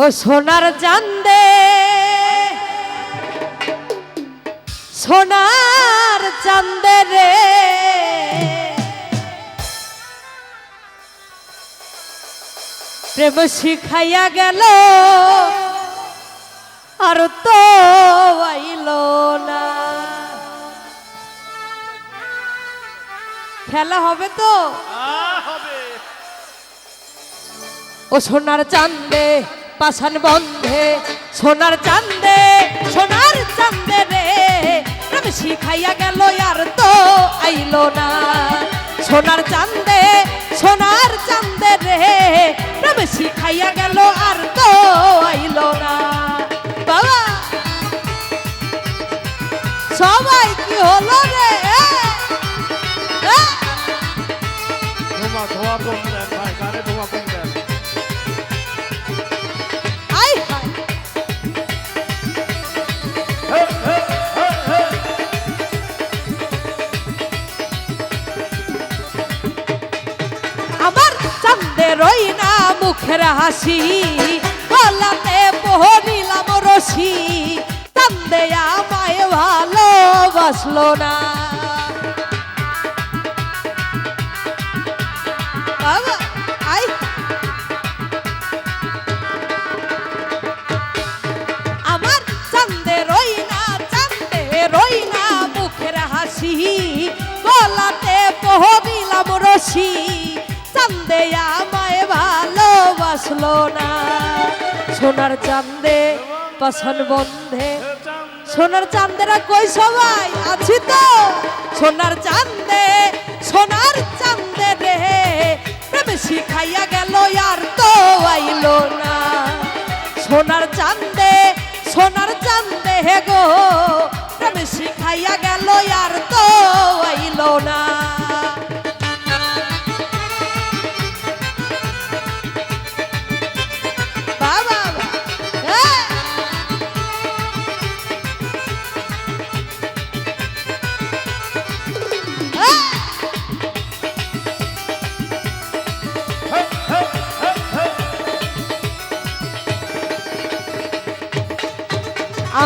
ও সোনার চান্দে সোনার চান্দে রে। প্রেম শিখাইয়া গেল আর তো আইল না। খেলা হবে তো? ও সোনার চান্দে পাশান বন্ধে, সোনার চান্দে সোনার চান্দে রে। প্রেম শিখাইয়া গেল আর তো আইলো না। সোনার চান্দে সোনার চান্দে রে। প্রেম শিখাইয়া গেল আর তো আইলো না। বাবা, সবাই কি হলো রে? ধোঁয়া ধোঁয়া আমার চান্দের ওই না মুখের হাসি গলাতে পহরিলাম রশি চান্দে আমায় ভালোবাসলো না। না চান্দে রই চান্দে আমায় ভালোবাসলো না। সোনার চান্দে পাশন বন্ধে। সোনার চান্দেরা কই সবাই আছি তো? সোনার চান্দে সোনার চান্দে রে। প্রেমে শিখাইয়া গেল আর তো আইলো না। সোনার চান্দে সোনার চান্দে হে গো। প্রেমে শিখাইয়া গেল আর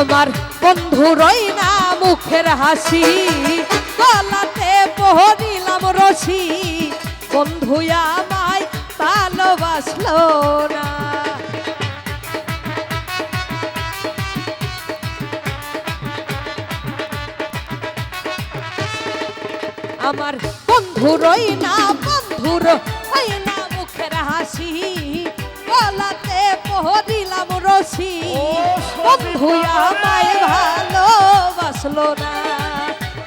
আমার বন্ধু রই না মুখের হাসি। গলাতে পহরিলাম রশি। বন্ধু আমায় ভালোবাসলো না। আমার বন্ধু রই না বন্ধুর হই না মুখের হাসি। গলাতে পহরিলাম রসি বন্ধু আমায় ভালোবাসলো না।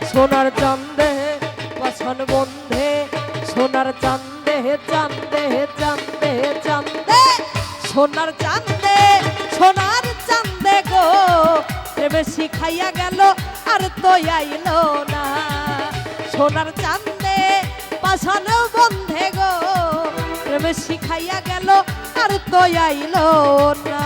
সোনার চান্দে বসন বন্ধে সোনার চান্দে চান্দে চান্দে চান্দে সোনার চান্দে সোনার চান্দে গো। প্রেমে শিখাইয়া গেল আর তো আইলো না। সোনার চান্দে পাশানো বন্ধে প্রেমে শিখাইয়া গেল আর তো আইল না।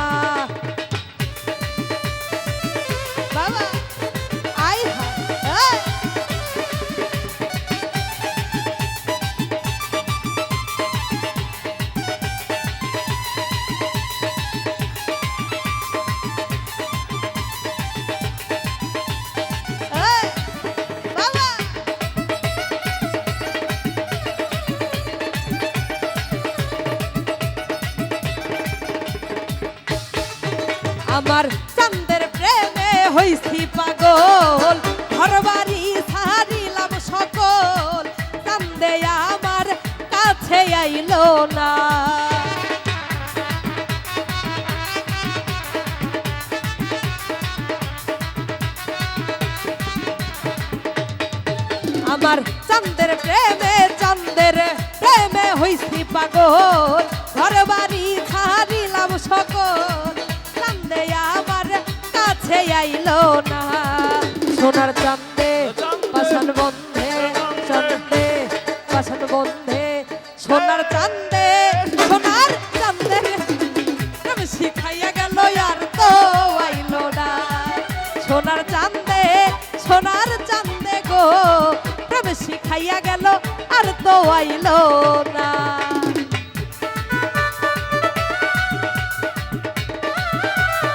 আমার চান্দের প্রেমে হইছি পাগল। ঘর বাড়ি সারিলাম সকল চান্দে আমার কাছে আইলো না। আমার চান্দের প্রেমে চান্দের প্রেমে হইছি পাগল। ঘর বাড়ি ছাড়িলাম সকল কাছে না। সোনার চান্দে পাশান বন্ধে চান্দে পাশান বন্ধে সোনার চান্দে সোনার চান্দে প্রেম শিখাইয়া গেল, আর তো আইলো না। সোনার চান্দে সোনার চান্দে গো। প্রেম শিখাইয়া গেল, আর তো আইলো না।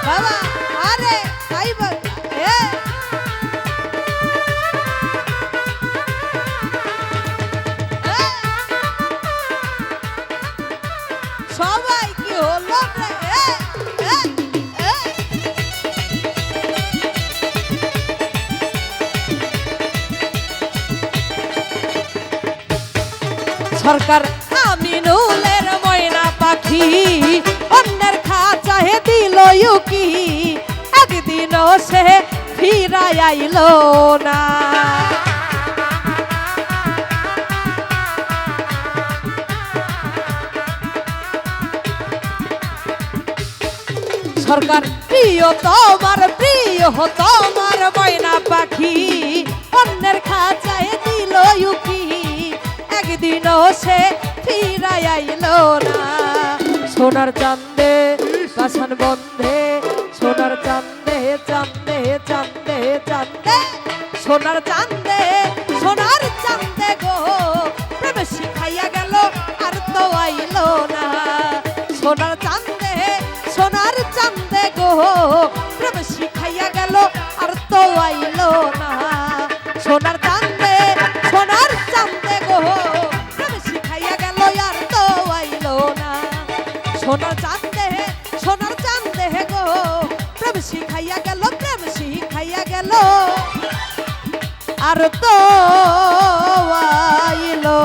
বাবা! সরকার আমিনুলের ময়না পাখি, অন্যের খাঁচাহে দিল ইউকি। একদিনও সে ফিরাই আইলো না। সরকার প্রিয় তোমার প্রিয় তোমার ময়না পাখি, অন্যের ইউকি সে ফিরাই আইলো না। সোনার চান্দে কাসান বন্ধে, সোনার চান্দে চান্দে চান্দে চান্দে সোনার চান্দে সোনার চান্দে গো, প্রেম শিখাইয়া গেল, আর তো আইলো না। সোনার চান্দে সোনার চান্দে গো শিখাইয়া গেল প্রেম শিখাইয়া গেল। আর তো আইলো।